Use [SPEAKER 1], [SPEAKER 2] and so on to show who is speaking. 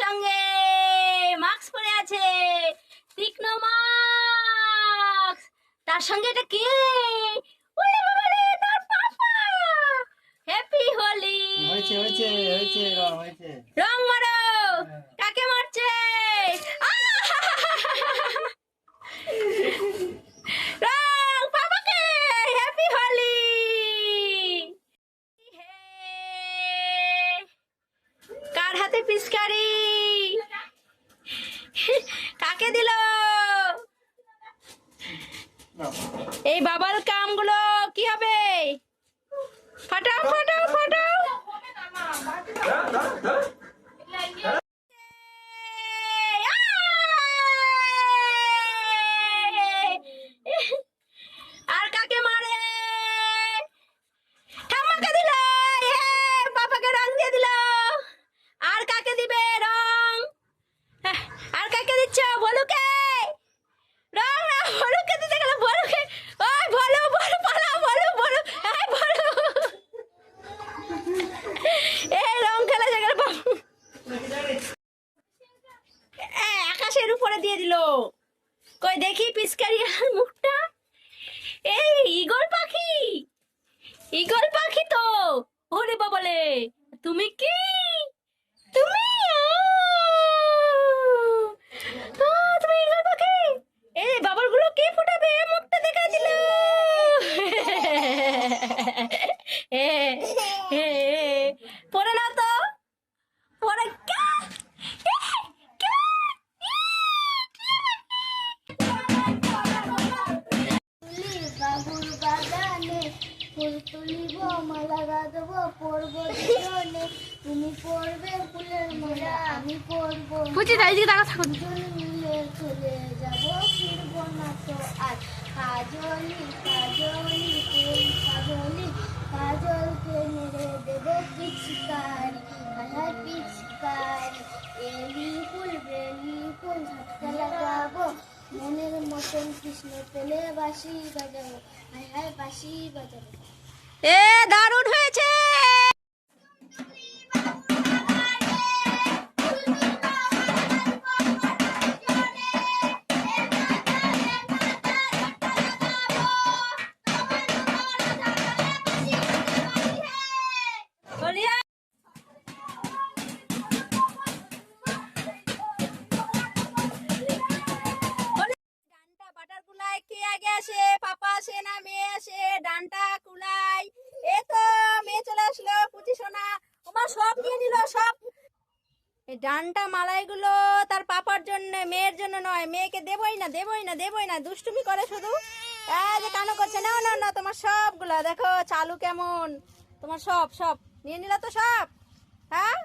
[SPEAKER 1] সঙ্গে মাস্ক পরে আছে। তীক্ষ্ণ মাস্ক তার সঙ্গে এটা কে? হ্যাপি হোলি
[SPEAKER 2] হয়েছে হয়েছে হয়েছে হয়েছে
[SPEAKER 1] রং মারো কাকে মারছে রং পাপাকে হ্যাপি হোলি কার হাতে পিচকারি কাকে দিল
[SPEAKER 2] নাও।
[SPEAKER 1] এই বাবার কামগুলো উপরে দিয়ে দিল। কই দেখি পিসকারি আর মুখটা? এই ইগল পাখি! ইগল পাখি তো! ওরে বাবলে, তুমি কি
[SPEAKER 3] তুলিব মালা গাঁদবো পরবো দুজনে। তুমি পরবে ফুলের মালা আমি পরবো
[SPEAKER 1] বুঝি তাই দিকে তাকা থাকুন
[SPEAKER 3] মিলে চলে যাব ফিরবো না তো আর কাজলি কাজলি ফুল কাজলি কাজলকে মেরে দেবো পিচকারি আধার পিচকারি। এলি ফুল বেলি ফুল ঝটকা লাগাবো। মনের মতন কৃষ্ণ পেলে বাঁশি বাজাবো। হায় হায় বাঁশি বাজাবো।
[SPEAKER 1] এ দারুণ হয়েছে! এই ডানটা মালাইগুলো তার পাপার জন্য মেয়ের জন্য নয় মেয়েকে দেবই না দেবই না দেবই না দুষ্টুমি করে শুধু। যে কানো করছে না না না তোমার সবগুলো দেখো চালু কেমন। তোমার সব সব নিয়ে নিল তো সব হ্যাঁ?